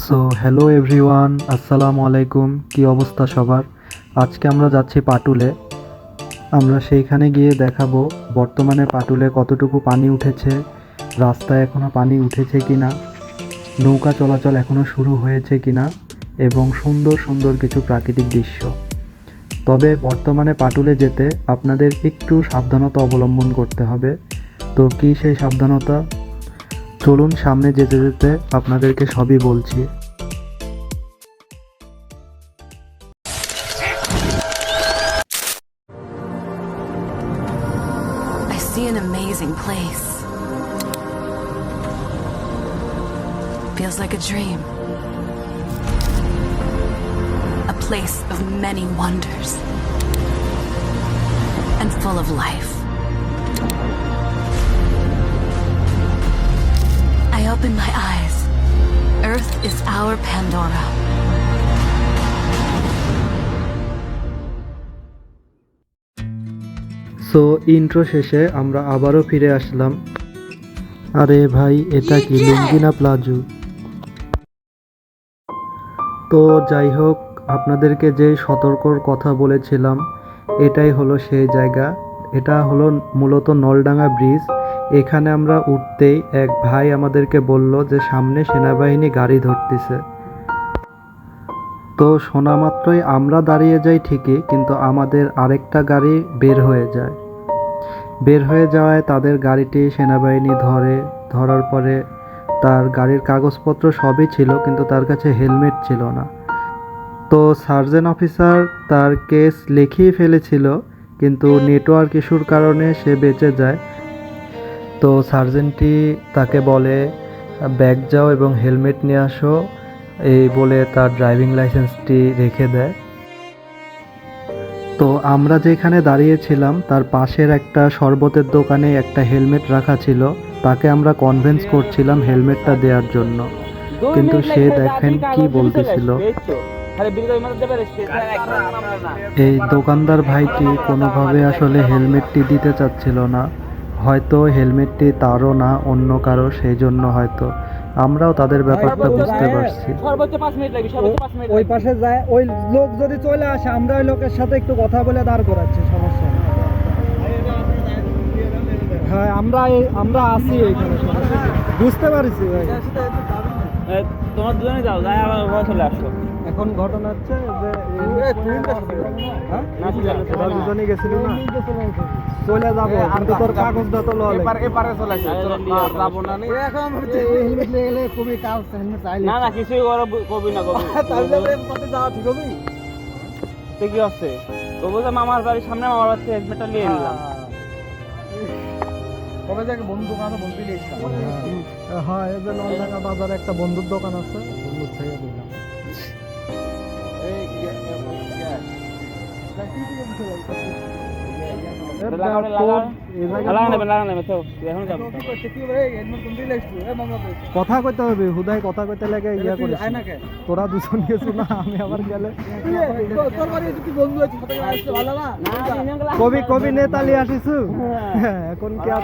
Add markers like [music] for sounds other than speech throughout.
So hello everyone আসসালামু আলাইকুম, কি অবস্থা সবার? আজকে আমরা যাচ্ছি পাটুলে। আমরা সেইখানে গিয়ে দেখাবো বর্তমানে পাটুলে কতটুকু পানি উঠেছে, রাস্তায় এখনও পানি উঠেছে কি না নৌকা চলাচল এখনও শুরু হয়েছে কিনা, এবং সুন্দর সুন্দর কিছু প্রাকৃতিক দৃশ্য। তবে বর্তমানে পাটুলে যেতে আপনাদের একটু সাবধানতা অবলম্বন করতে হবে। তো কী সেই সাবধানতা? চলুন সামনে যেতে যেতে আপনাদেরকে সবই বলছি see an amazing place. Feels like a dream. A place of many wonders. And full of life. Open my eyes. Earth is our Pandora. So intro শেষে আমরা আবারও ফিরে আসলাম। আরে ভাই এটা কি লুঙ্গিনা প্লাজু তো যাই হোক আপনাদেরকে যে সতর্কর কথা বলেছিলাম এটাই হলো সেই জায়গা। এটা হলো মূলত নলডাঙ্গা ব্রিজ। এখানে আমরা উঠতেই এক ভাই আমাদেরকে বলল যে সামনে সেনাবাহিনী গাড়ি ধরতেছে। তো শোনা মাত্রই আমরা দাঁড়িয়ে যাই ঠিকই কিন্তু আমাদের আরেকটা গাড়ি বের হয়ে যায়। বের হয়ে যাওয়ায় তাদের গাড়িটি সেনাবাহিনী ধরে ধরার পরে তার গাড়ির কাগজপত্র সবই ছিল কিন্তু তার কাছে হেলমেট ছিল না। তো সার্জেন অফিসার তার কেস লিখিয়ে ফেলেছিল কিন্তু নেটওয়ার্ক ইস্যুর কারণে সে বেঁচে যায়। তো সার্জেন্টটি তাকে বলে, ব্যাগ যাও এবং হেলমেট নিয়ে আসো। এই বলে তার ড্রাইভিং লাইসেন্সটি রেখে দেয়। তো আমরা যেখানে দাঁড়িয়েছিলাম, তার পাশের একটা শরবতের দোকানে একটা হেলমেট রাখা ছিল। তাকে আমরা কনভেন্স করছিলাম হেলমেটটা দেওয়ার জন্য। কিন্তু সে দেখেন কি বলতেছিল। এই দোকানদার ভাইটি কোনোভাবে আসলে হেলমেটটি দিতে চাচ্ছিল না। হয়তো হেলমেটটি তারও না অন্য কারও সেই জন্য হয়তো। আমরাও তাদের ব্যাপারটা বুঝতে পারছি। সর্বোচ্চ পাঁচ মিনিট লাগবে সর্বোচ্চ পাঁচ মিনিট ওই পাশে যায় ওই লোক যদি চলে আসে আমরা ওই লোকের সাথে একটু কথা বলে দাঁড় করাচ্ছি সমস্যা হ্যাঁ আমরা আমরা আছি বুঝতে পারছি ভাই। তোমার দুজনে যাও যাই আবার চলে আসো এখন ঘটনা হচ্ছে যে হ্যাঁ? না দুজনেই গেছিলি না? চলে যাব কিন্তু তোর কাগজটা তো লওয়া লাগবে। হেলমেট নিয়ে গেলে খুবই কাজ হেলমেট চাইলে না না কিছুই করো কবি না কবি। [laughs] পথে যাওয়া ঠিক হবে। তো কি হচ্ছে তবু যে মামার বাড়ির সামনে মামার বাড়িতে হেলমেটটা নিয়ে নিলাম কবে থেকে বন্ধু দোকানে বন্ধু হ্যাঁ এই যে নলডাঙ্গা বাজারে একটা বন্ধুর দোকান আছে। বন্ধুর থেকে দিলাম কথা কইতে হবে হুদাই কথা কইতে লাগে ইয়া করিস তোরা দুজন গেছো না আমি আবার গেলে। কবি কবি নেতালি আসিছু? এখন কি আর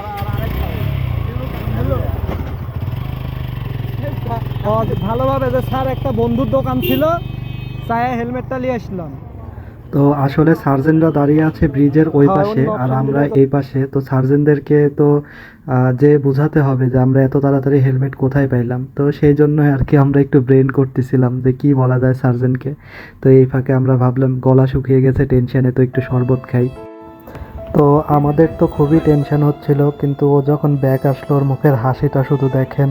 ভালোভাবে যে স্যার একটা বন্ধুর দোকান ছিল চায়ে হেলমেটটা নিয়ে আসলাম। তো আসলে সার্জেনরা দাঁড়িয়ে আছে ব্রিজের ওই হ্যাঁ, পাশে আর আমরা এই পাশে। তো সার্জেনদেরকে তো যে বোঝাতে হবে যে আমরা এত তাড়াতাড়ি হেলমেট কোথায় পাইলাম। তো সেই জন্য আর কি আমরা একটু ব্রেন করতেছিলাম যে কি বলা যায় সার্জেনকে তো এই ফাঁকে আমরা ভাবলাম গলা শুকিয়ে গেছে টেনশনে তো একটু শরবত খাই। তো আমাদের তো খুবই টেনশন হচ্ছিল কিন্তু ও যখন ব্যাক আসলো ওর মুখের হাসিটা শুধু দেখেন।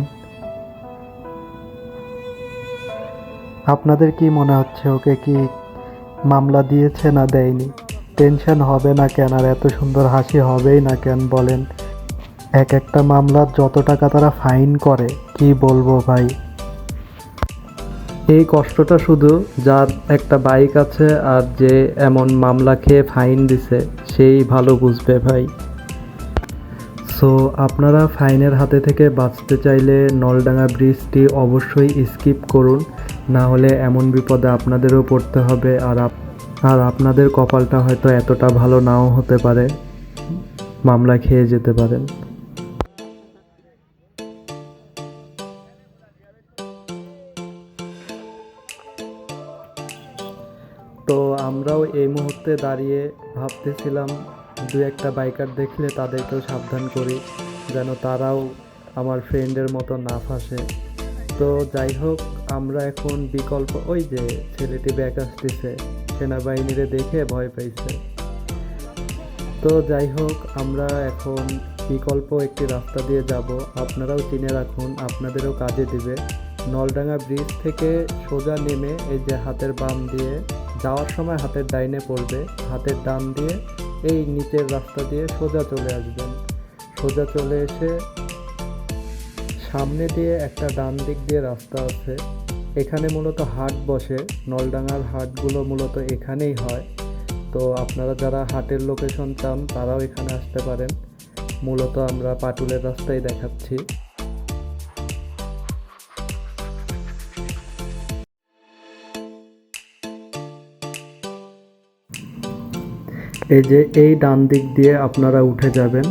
আপনাদের কি মনে হচ্ছে ওকে কি মামলা দিয়েছে না দেয়নি। টেনশন হবে না কেন আর এত সুন্দর হাসি হবেই না কেন বলেন। এক একটা মামলার যত টাকা তারা ফাইন করে, কি বলব ভাই? এই কষ্টটা শুধু যার একটা বাইক আছে আর যে এমন মামলা খেয়ে ফাইন দিছে, সেই ভালো বুঝবে ভাই। সো আপনারা ফাইনের হাতে থেকে বাঁচতে চাইলে নলডাঙ্গা ব্রিজটি অবশ্যই স্কিপ করুন। না হলে এমন বিপদে আপনাদেরও পড়তে হবে আর আর আপনাদের কপালটা হয়তো এতটা ভালো নাও হতে পারে। মামলা খেয়ে যেতে পারেন। তো আমরাও এই মুহূর্তে দাঁড়িয়ে ভাবতেছিলাম, দু একটা বাইকার দেখলে তাদেরকেও সাবধান করি, যেন তারাও আমার ফ্রেন্ডের মতো না ফাঁসে। তো যাই হোক আমরা এখন বিকল্প, ওই যে ছেলেটি ব্যাক আসতেছে, সেনাবাহিনীরে দেখে ভয় পাইছে। তো যাই হোক, আমরা এখন বিকল্প একটি রাস্তা দিয়ে যাব। আপনারাও চিনে রাখুন, আপনাদেরও কাজে দিবে। নলডাঙ্গা ব্রিজ থেকে সোজা নেমে এই যে হাতের বাম দিয়ে যাওয়ার সময় হাতের ডাইনে পড়বে। হাতের ডান দিয়ে এই নিচের রাস্তা দিয়ে সোজা চলে আসবেন। সোজা চলে এসে সামনে দিয়ে একটা ডান দিক দিয়ে রাস্তা আছে। এখানে মূলত হাট বসে। নলডাঙ্গার হাটগুলো মূলত এখানেই হয়। তো আপনারা যারা হাটের লোকেশন চান, তারাও এখানে আসতে পারেন। মূলত আমরা পাটুলের রাস্তায় দেখাচ্ছি। এই যে এই ডান দিক দিয়ে আপনারা উঠে যাবেন।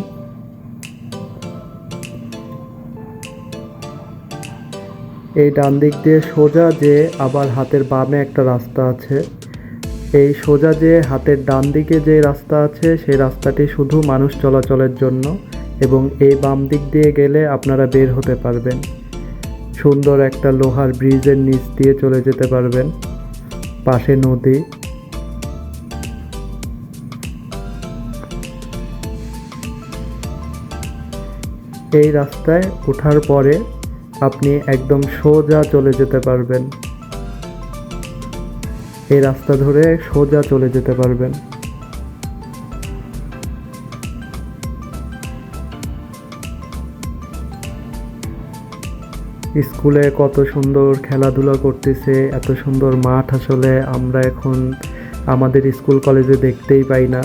এই ডান দিক দিয়ে সোজা যে আবার হাতের বামে একটা রাস্তা আছে। এই সোজা যে হাতের ডান দিকে যে রাস্তা আছে, সেই রাস্তাটি শুধু মানুষ চলাচলের জন্য এবং এই বাম দিক দিয়ে গেলে আপনারা বের হতে পারবেন। সুন্দর একটা লোহার ব্রিজের নিচ দিয়ে চলে যেতে পারবেন। পাশে নদী। এই রাস্তায় ওঠার পরে আপনি একদম সোজা চলে যেতে পারবেন। এই রাস্তা ধরে সোজা চলে যেতে পারবেন। স্কুলে কত সুন্দর খেলাধুলা করতেছে, এত সুন্দর মাঠ আসলে আমরা এখন আমাদের স্কুল কলেজে দেখতেই পাই না।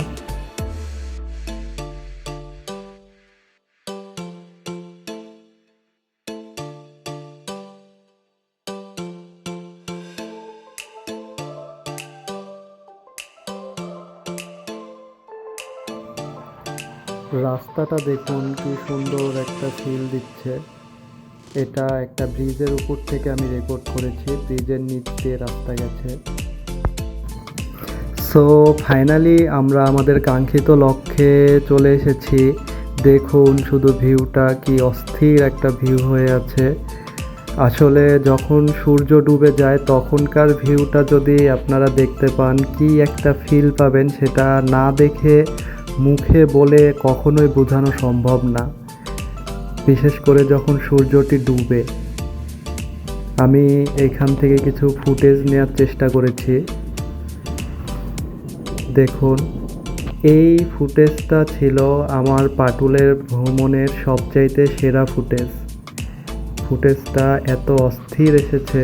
রাস্তাটা দেখুন, কি সুন্দর একটা ফিল দিচ্ছে। এটা একটা ব্রিজের উপর থেকে আমি রেকর্ড করেছি, ব্রিজের নিচ রাস্তা গেছে। সো ফাইনালি আমরা আমাদের কাঙ্ক্ষিত লক্ষ্যে চলে এসেছি। দেখুন শুধু ভিউটা কি অস্থির একটা ভিউ হয়ে আছে। আসলে যখন সূর্য ডুবে যায়, তখনকার ভিউটা যদি আপনারা দেখতে পান, কি একটা ফিল পাবেন সেটা না দেখে মুখে বলে কখনোই বোঝানো সম্ভব না, বিশেষ করে যখন সূর্যটি ডুবে। আমি এখান থেকে কিছু ফুটেজ নেওয়ার চেষ্টা করেছি। দেখুন, এই ফুটেজটা ছিল আমার পাটুলের ভ্রমণের সবচাইতে সেরা ফুটেজ। ফুটেজটা এত অস্থির এসেছে।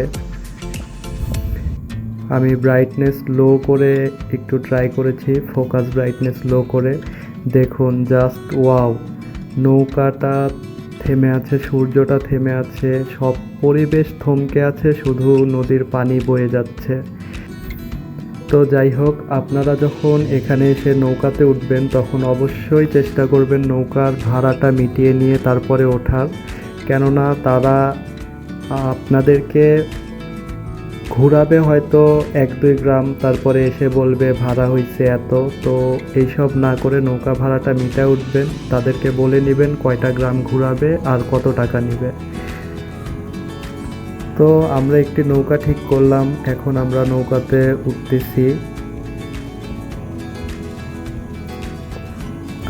আমি ব্রাইটনেস লো করে একটু ট্রাই করেছি ফোকাস ব্রাইটনেস লো করে। দেখুন জাস্ট ওয়াও নৌকাটা থেমে আছে, সূর্যটা থেমে আছে, সব পরিবেশ থমকে আছে, শুধু নদীর পানি বয়ে যাচ্ছে। তো যাই হোক, আপনারা যখন এখানে এসে নৌকাতে উঠবেন, তখন অবশ্যই চেষ্টা করবেন নৌকার ভাড়াটা মিটিয়ে নিয়ে তারপরে ওঠার। কেননা তারা আপনাদেরকে ঘুরাবে হয়তো এক দুই গ্রাম, তারপরে এসে বলবে ভাড়া হয়েছে এত, তো এইসব না করে নৌকা ভাড়াটা মিটা উঠবেন তাদেরকে বলে নেবেন কয়টা গ্রাম ঘুরাবে আর কত টাকা নেবে। তো আমরা একটি নৌকা ঠিক করলাম, এখন আমরা নৌকাতে উঠতেছি।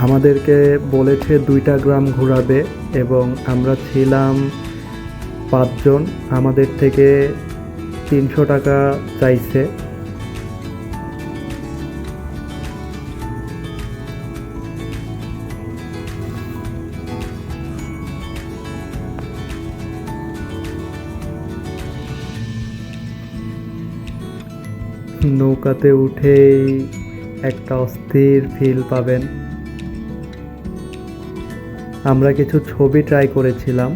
আমাদেরকে বলেছে দুইটা গ্রাম ঘোরাবে, এবং আমরা ছিলাম পাঁচজন। আমাদের থেকে তিনশো টাকা চাইছে। নৌকাতে উঠেই একটা অস্থির ফিল পাবেন। আমরা কিছু ছবি ট্রাই করেছিলাম।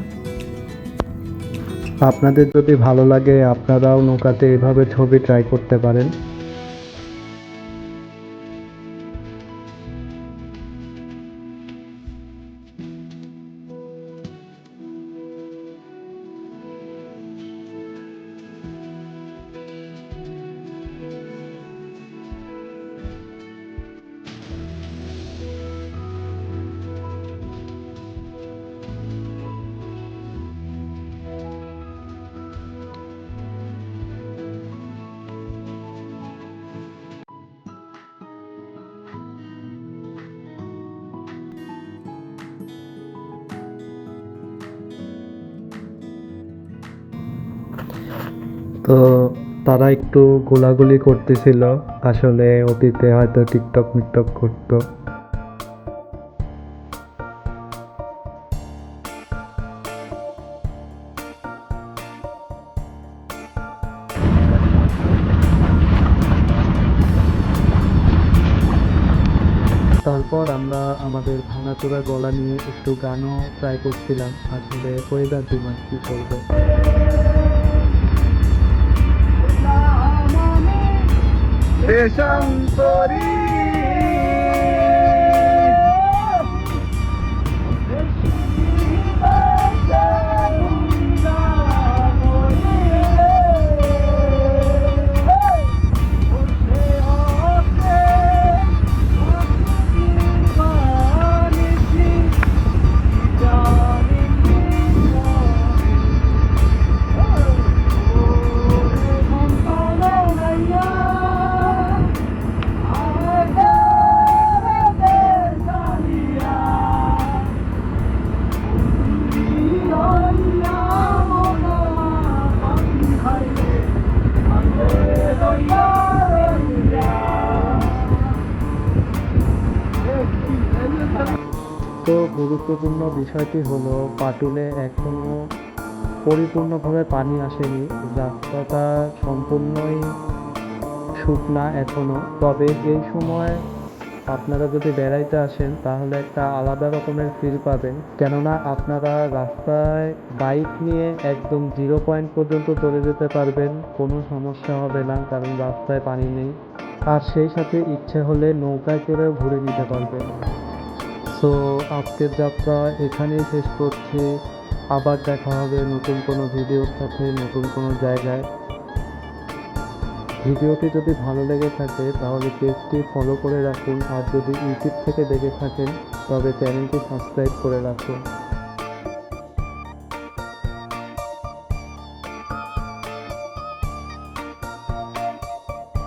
আপনাদের যদি ভালো লাগে আপনারাও নৌকাতে এভাবে ছবি ট্রাই করতে পারেন। তো তারা একটু গোলাগুলি করতেছিল। আসলে অতীতে হয়তো টিকটক মিকটক করতো। তারপর আমরা আমাদের ভাঙাচোরা গলা নিয়ে একটু গানও ট্রাই করছিলাম। আসলে ওয়েদার ডিমান্ড কি করব? তো গুরুত্বপূর্ণ বিষয়টি হলো পাটুলে এখনও পরিপূর্ণভাবে পানি আসেনি রাস্তাটা সম্পূর্ণই শুকনা এখনও। তবে এই সময় আপনারা যদি বেড়াইতে আসেন, তাহলে একটা আলাদা রকমের ফিল পাবেন। কেননা আপনারা রাস্তায় বাইক নিয়ে একদম জিরো পয়েন্ট পর্যন্ত চলে যেতে পারবেন, কোনো সমস্যা হবে না, কারণ রাস্তায় পানি নেই। আর সেই সাথে ইচ্ছে হলে নৌকায় করেও ঘুরে নিতে পারবেন। সো আজকের যাত্রা এখানেই শেষ করছি। আবার দেখা হবে নতুন কোনো ভিডিওর সাথে, নতুন কোনো জায়গায়। ভিডিওটি যদি ভালো লেগে থাকে, তাহলে পেজটি ফলো করে রাখুন। আর যদি ইউটিউব থেকে দেখে থাকেন, তবে চ্যানেলটি সাবস্ক্রাইব করে রাখুন।